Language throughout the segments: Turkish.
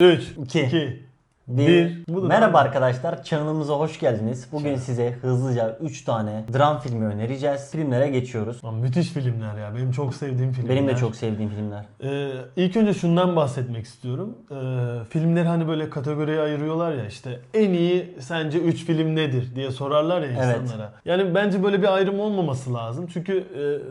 3, İki. 2, Bir. 1. Bu da Merhaba arkadaşlar, kanalımıza hoş geldiniz. Bugün size hızlıca 3 tane dram filmi önereceğiz. Filmlere geçiyoruz. Lan müthiş filmler ya. Benim çok sevdiğim filmler. Benim de çok sevdiğim filmler. Ee, ilk önce şundan bahsetmek istiyorum. Ee, filmleri hani böyle kategoriye ayırıyorlar ya işte en iyi sence 3 film nedir diye sorarlar ya Evet. insanlara. Yani bence böyle bir ayrım olmaması lazım. Çünkü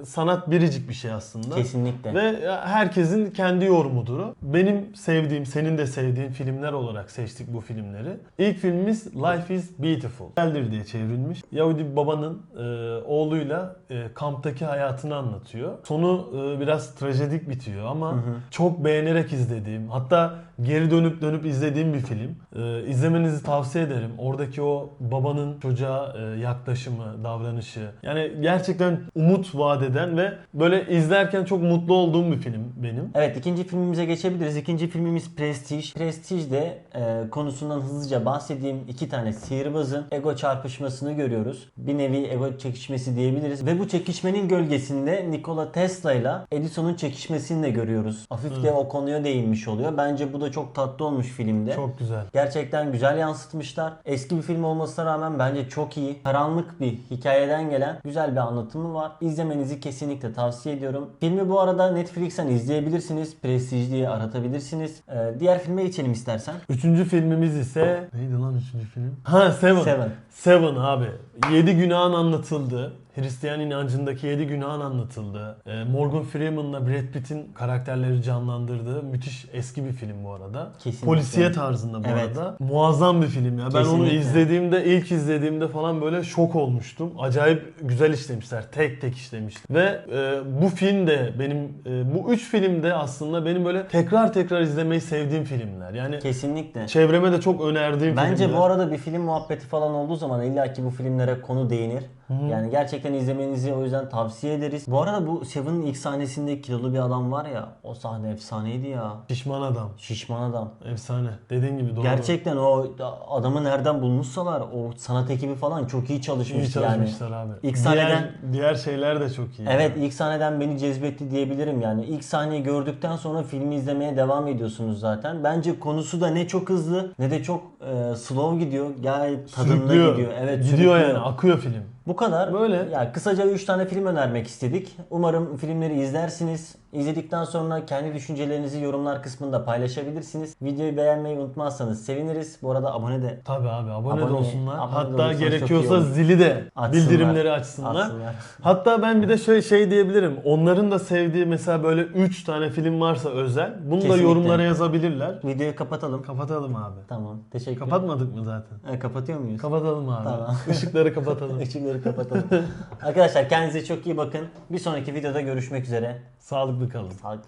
e, sanat biricik bir şey aslında. Kesinlikle. Ve herkesin kendi yorumudur. Benim sevdiğim, senin de sevdiğin filmler olarak seçtik bu filmleri. İlk filmimiz Life is Beautiful. Güzeldir diye çevrilmiş. Yahudi bir babanın e, oğluyla e, kamptaki hayatını anlatıyor. Sonu e, biraz trajedik bitiyor ama çok beğenerek izlediğim, hatta geri dönüp dönüp izlediğim bir film. E, izlemenizi tavsiye ederim. Oradaki o babanın çocuğa e, yaklaşımı, davranışı. Yani gerçekten umut vaat eden ve böyle izlerken çok mutlu olduğum bir film benim. Evet ikinci filmimize geçebiliriz. İkinci filmimiz Prestige. Prestige'de e, konusundan hızlıca bahsedeyim. İki tane sihirbazın ego çarpışmasını görüyoruz. Bir nevi ego çekişmesi diyebiliriz. Ve bu çekişmenin gölgesinde Nikola Tesla ile Edison'un çekişmesini de görüyoruz. Hafif de o konuya değinmiş oluyor. Bence bu da çok tatlı olmuş filmde. Çok güzel. Gerçekten güzel yansıtmışlar. Eski bir film olmasına rağmen bence çok iyi. Karanlık bir hikayeden gelen güzel bir anlatımı var. İzlemenizi kesinlikle tavsiye ediyorum. Filmi bu arada Netflix'ten izleyebilirsiniz. Prestige diye aratabilirsiniz. Ee, diğer filme geçelim istersen. Üçüncü filmimiz ise... Neydi lan üçüncü film? Ha Seven. Seven. Seven abi. Yedi günahın anlatıldı. Hristiyan inancındaki yedi günahın anlatıldı. Ee, Morgan Freeman'la Brad Pitt'in karakterleri canlandırdığı müthiş eski bir film bu arada. Kesinlikle. Polisiye tarzında bu Evet. arada. Muazzam bir film ya. Ben onu Kesinlikle. izlediğimde, ilk izlediğimde falan böyle şok olmuştum. Acayip güzel işlemişler. Tek tek işlemişler. Ve e, bu film de benim, e, bu üç film de aslında benim böyle tekrar tekrar izlemeyi sevdiğim filmler. Yani Kesinlikle. çevreme de çok önerdiğim Bence filmler. bu arada bir film muhabbeti falan olduğu zaman illaki bu filmlere konu değinir. Yani gerçekten izlemenizi o yüzden tavsiye ederiz. Bu arada bu Seven'ın ilk sahnesinde kilolu bir adam var ya o sahne efsaneydi ya. Şişman adam. Şişman adam. Efsane. Dediğin gibi doğru. Gerçekten o adamı nereden bulmuşsalar o sanat ekibi falan çok iyi çalışmış iyi çalışmışlar yani. abi. İlk diğer, sahneden diğer şeyler de çok iyi. Evet ilk sahneden beni cezbetti diyebilirim yani. İlk sahneyi gördükten sonra filmi izlemeye devam ediyorsunuz zaten. Bence konusu da ne çok hızlı ne de çok e, slow gidiyor. Gayet tadında gidiyor. Evet Gidiyor sürüklüyor. yani. Akıyor film. Bu kadar. Böyle. Yani kısaca 3 tane film önermek istedik. Umarım filmleri izlersiniz. İzledikten sonra kendi düşüncelerinizi yorumlar kısmında paylaşabilirsiniz. Videoyu beğenmeyi unutmazsanız seviniriz. Bu arada abone de Tabii abi abone, de Abone- olsunlar. abone de Hatta iyi gerekiyorsa zili de Açsınlar. bildirimleri açsınlar. Açsınlar. Hatta ben bir de şöyle şey diyebilirim. Onların da sevdiği mesela böyle 3 tane film varsa özel. Bunu da Kesinlikle. yorumlara yazabilirler. videoyu kapatalım. Kapatalım abi. Tamam. Teşekkür Kapatmadık mı zaten? E, kapatıyor muyuz? Kapatalım abi. Tamam. Işıkları kapatalım. Işıkları kapatalım. Arkadaşlar kendinize çok iyi bakın. Bir sonraki videoda görüşmek üzere. Sağlıklı kalın. Sağlıkla.